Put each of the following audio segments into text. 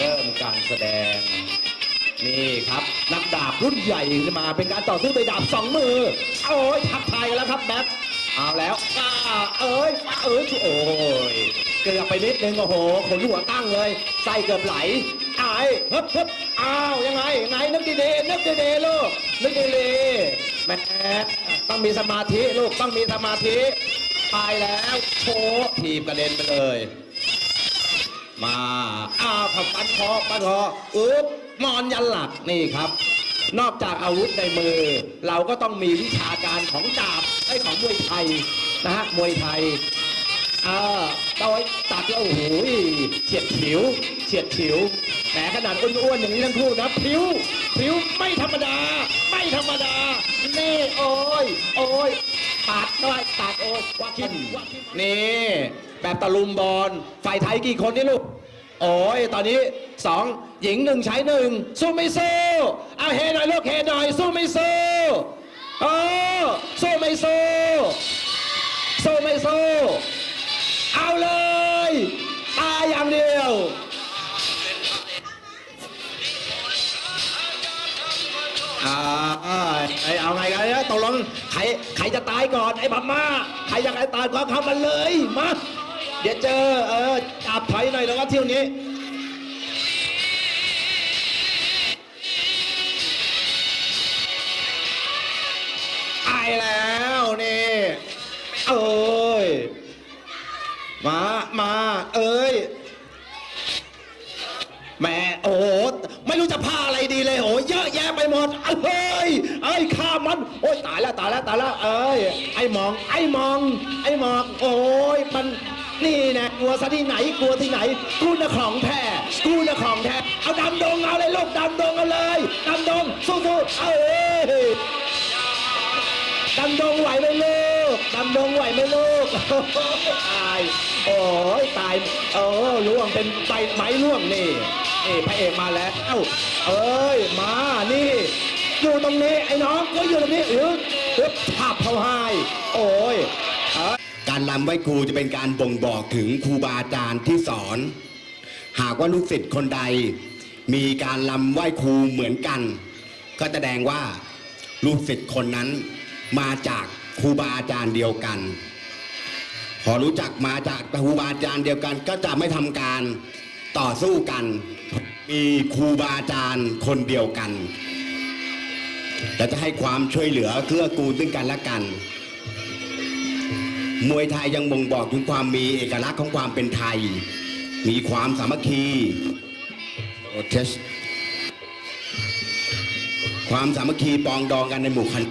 เริ่มการแสดง นี่ครับ นักดาบรุ่นใหญ่มาเป็นการต่อสู้ด้วยดาบสองมือ โอ้ยทักทายแล้วครับแบ็คเอาแล้วอ้าเอ้ยเอ้ยโอ้ยเกือบไปนิดนึงโอ้โหขนหัวตั้งเลยไส้เกือบไหลอายฮ้บฮ้บอ้าวยังไงยังไงนึกดีๆนึกดีๆลูกนึกดีๆแม่ต้องมีสมาธิลูกต้องมีสมาธิไปแล้วโชว์ทีบกระเด็นไปเลย มาอาวผักปันคอปันคออึ๊บนอนยันหลักนี่ครับ นอกจากอาวุธในมือ เราก็ต้องมีวิชาการของดาบไอ้ของมวยไทยนะฮะมวยไทยอ่าต่อยตัดแล้วโอ้โหเฉียดฉิวเฉียดฉิวแหมขนาดอ้วนๆอย่างนี้ทั้งคู่นะพริ้วพริ้วไม่ธรรมดา ไม่ธรรมดานี่โอ้ยโอ้ยตัดด้วยตัดโอ้ยว่าคินนี่ แบบตะลุมบอลฝ่ายไทยกี่คนนี่ลูก โอ้ยตอนนี้สองหญิงหนึ่งชายหนึ่งสู้ไม่สู้เอาเฮหน่อยลูกเฮหน่อยสู้ไม่สู้เออสู้ไม่สู้สู้ไม่สู้เอาเลยตายอย่างเดียวอ่าไอ้เอาไงกันเนี่ยตกลงใครใครจะตายก่อนไอ้บัมมาใครอยากตายก็เข้ามาเลยมา เดี๋ยวเจอ เออจับถอยหน่อยแล้วก็เที่ยวนี้ไอแล้วนี่เอ้ย มา มา เอ้ยแม่โอ้ไม่รู้จะพาอะไรดีเลยโอ้เยอะแยะไปหมดเอ้ยเอ้ยข้ามมันโอ้ยตายแล้วตายแล้วตายแล้วเอ้ยไอ้มองไอ้มอง ไอ้มองโอ้ยมัน นี่นะกลัวซะที่ไหนกลัวที่ไหน กูนะของแท้กูนะของแท้เอาดำดงเอาเลยลูกดำดงเอาเลยดำดงสู้ๆเอ้ยดำดงไหวไหมลูกดำดงไหวไหมลูกตายโอ้ยตายเออล่วงเป็นใบไม้ล่วงนี่นี่พระเอกมาแล้วเอ้าเอ้ยมานี่อยู่ตรงนี้ไอ้น้องก็อยู่ตรงนี้เออเออภาพเขาให้โอ้ย การรำไหว้ครูจะเป็นการบ่งบอกถึงครูบาอาจารย์ที่สอน หากว่าลูกศิษย์คนใด มีการรำไหว้ครูเหมือนกัน ก็แสดงว่าลูกศิษย์คนนั้นมาจากครูบาอาจารย์เดียวกัน พอรู้จักมาจากครูบาอาจารย์เดียวกัน ก็จะไม่ทำการต่อสู้กัน มีครูบาอาจารย์คนเดียวกันและจะให้ความช่วยเหลือเกื้อกูลซึ่งกันและกัน มวยไทยยังบ่งบอกถึงความมีเอกลักษณ์ของความเป็นไทย มีความสามัคคีโอเทสความสามัคคีปองดองกันในหมู่คัน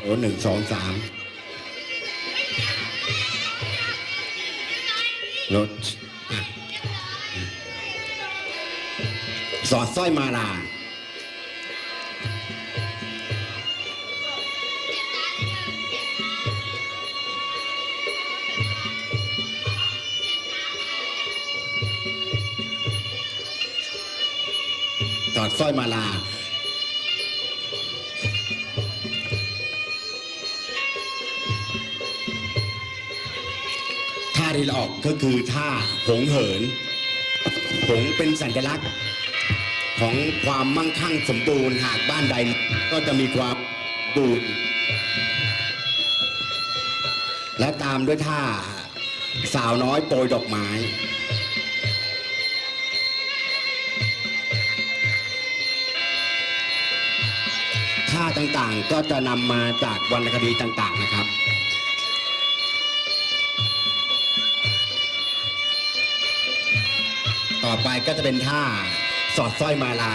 โอ้หนึ่งสองสามรถสอดสร้อยมาลา สร้อยมาลา ท่าที่เราออกก็คือท่าหงเหิน หงเป็นสัญลักษณ์ของความมั่งคั่งสมบูรณ์หากบ้านใดก็จะมีความบูรณ์และตามด้วยท่าสาวน้อยโปรยดอกไม้ ท่าต่างๆ ก็จะนำมาจากวรรณคดีต่างๆนะครับ ต่อไปก็จะเป็นท่าสอดสร้อยมาลา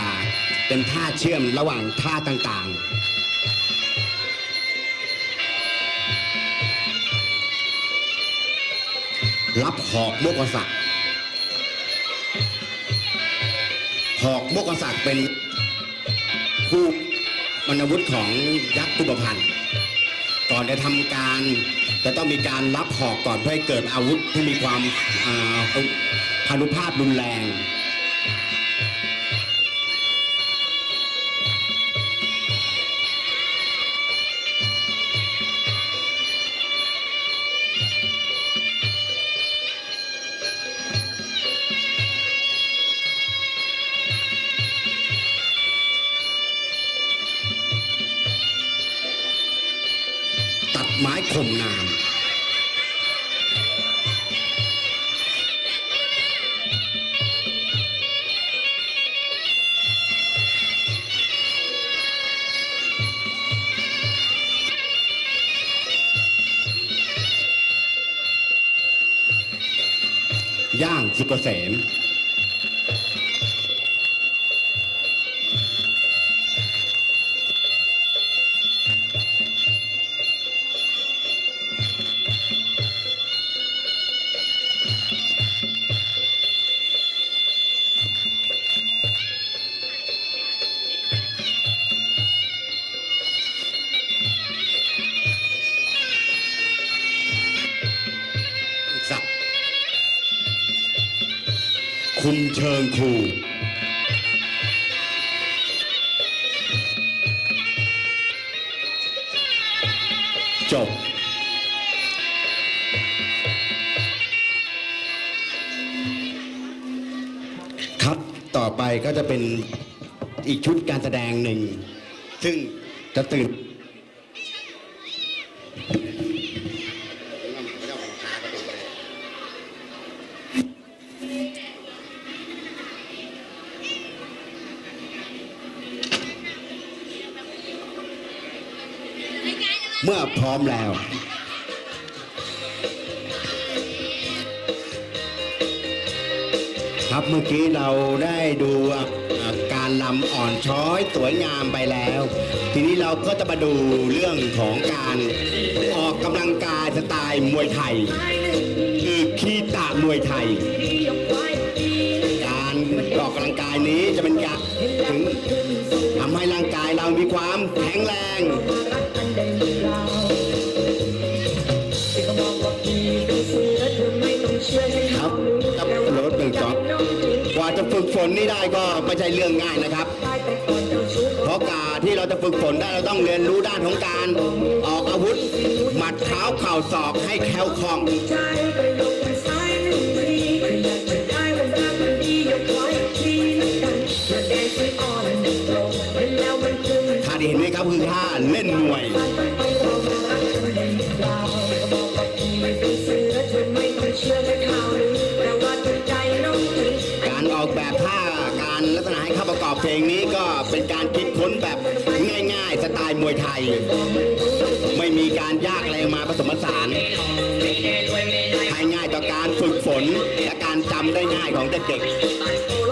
เป็นท่าเชื่อมระหว่างท่าต่างๆรับหอกโมกษักดิ์หอกโมกษักดิ์เป็นคู่ มรรณวุธของยักษ์กุบพันธ์ก่อนจะทำการจะต้องมีการรับหอกก่อนเพื่อให้เกิดอาวุธที่มีความพานุภาพรุนแรงัดไม้ข่มนามย่างสุกเกษม จบ ครับต่อไปก็จะเป็นอีกชุดการแสดงหนึ่ง ซึ่งจะตื่น เมื่อพร้อมแล้วครับเมื่อกี้เราได้ดูการลำอ่อนช้อยสวยงามไปแล้ว ทีนี้เราก็จะมาดูเรื่องของการออกกำลังกายสไตล์มวยไทย คือคีตะมวยไทย การออกกำลังกายนี้จะเป็นการ ได้ก็ไม่ใช่เรื่องง่ายนะครับ เพราะการที่เราจะฝึกฝนได้เราต้องเรียนรู้ด้านของการออกอาวุธ หมัดเท้าเข่าศอกให้แคล่วคล่องท่าที่เห็นไหมครับคือท่าเล่นมวย เพลงนี้ก็เป็นการคิดค้นแบบง่าย ๆ สไตล์มวยไทย ไม่มีการยากอะไรมาผสมผสานให้ง่ายต่อการฝึกฝนและการจำได้ง่ายของเด็กๆ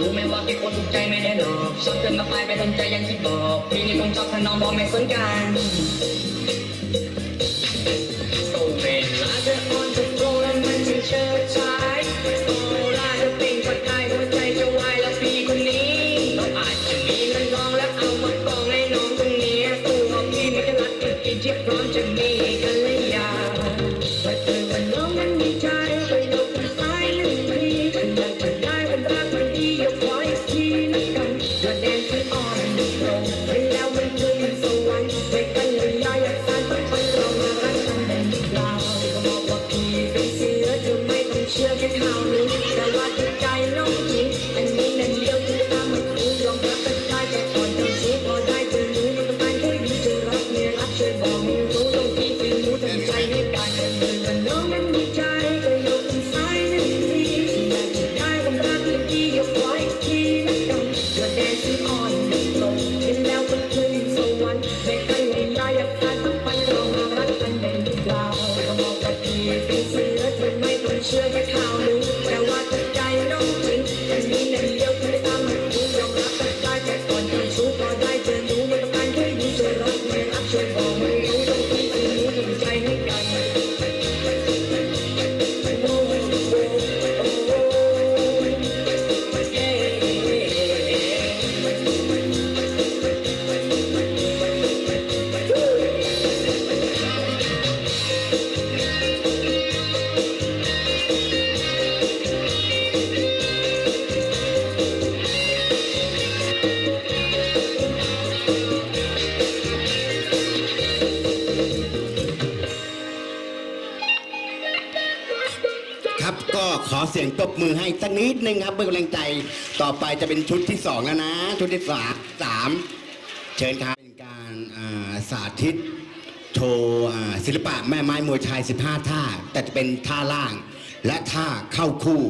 รู้ไหมว่าพี่คนถูกใจไม่ได้หรอกชอบเกินมาไปไปสนใจยังที่บอกพี่นี่คงชอบถ้าน้องบอกไม่สนกันโซเวลาเธออ่อนจะโกรธแล้วมันจะเชิดชายโซลาเธอเป็นคนไทยหัวใจจะวายแล้วพี่คนนี้เราอาจจะมีเงินทองแล้วเอามากองให้น้องตรงนี้ตัวพี่ไม่ขนาดกินที่พร้อมจะมี รู้ทำใจให้กันเมื่อวัน เสียงตบมือให้สักนิดนึงครับเพื่อกำลังใจต่อไปจะเป็นชุดที่สองแล้วนะ ชุดที่สามสามเชิญครับเป็นการสาธิตโชว์ศิลปะแม่ไม้มวยชาย 15 ท่า แต่จะเป็นท่าล่างและท่าเข้าคู่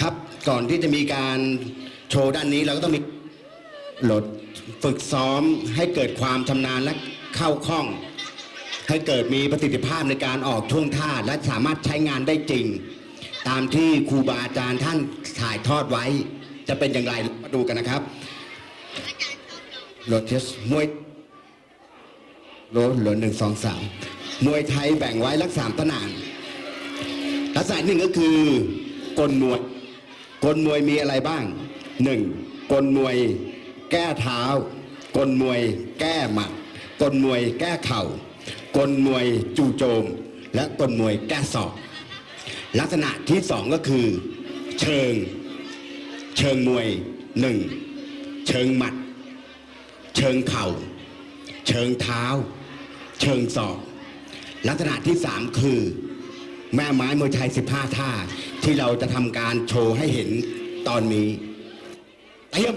ครับก่อนที่จะมีการโชว์ด้านนี้เราก็ต้องมีโหลดฝึกซ้อมให้เกิดความชำนาญและเข้าคล่อง ให้เกิดมีประสิทธิภาพในการออกท่วงท่าและสามารถใช้งานได้จริง ตามที่ครูบาอาจารย์ท่านถ่ายทอดไว้ จะเป็นอย่างไรมาดูกันนะครับโรเทสมวยโรโรหนึ่งสองสามมวยไทยแบ่งไว้ลักษณะตนานลักษณะหนึ่งก็คือกลมวยกลมวยมีอะไรบ้างหนึ่งกลมวยแก้เท้า กลมวยแก้หมัดกลมวยแก้เข่ากลมวยจู่โจม และกลมวยแก้ศอก ลักษณะที่สองก็คือ เชิง เชิงมวยหนึ่งเชิงหมัด เชิงเข่า เชิงเท้า เชิงศอก ลักษณะที่สามคือ แม่ไม้มวยไทย15ท่า ที่เราจะทำการโชว์ให้เห็นตอนนี้เตรียม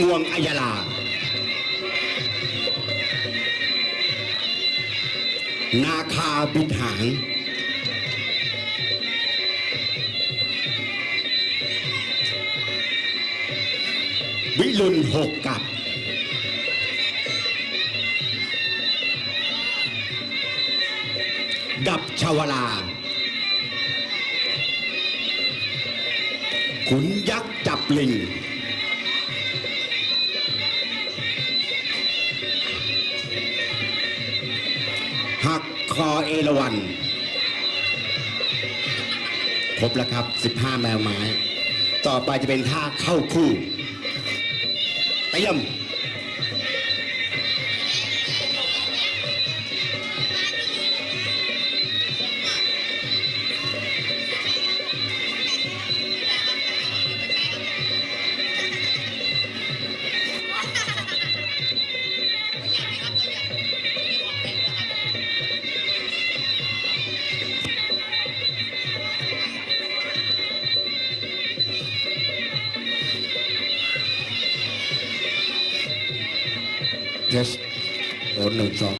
หักงวงอัยลา นาคาบิดหาง วิรุณหกกับ ดับชาวลาขุนยักษ์จับลิง กอเอราวันครบแล้วครับ 15 แมวไม้ ต่อไปจะเป็นท่าเข้าคู่เตรียม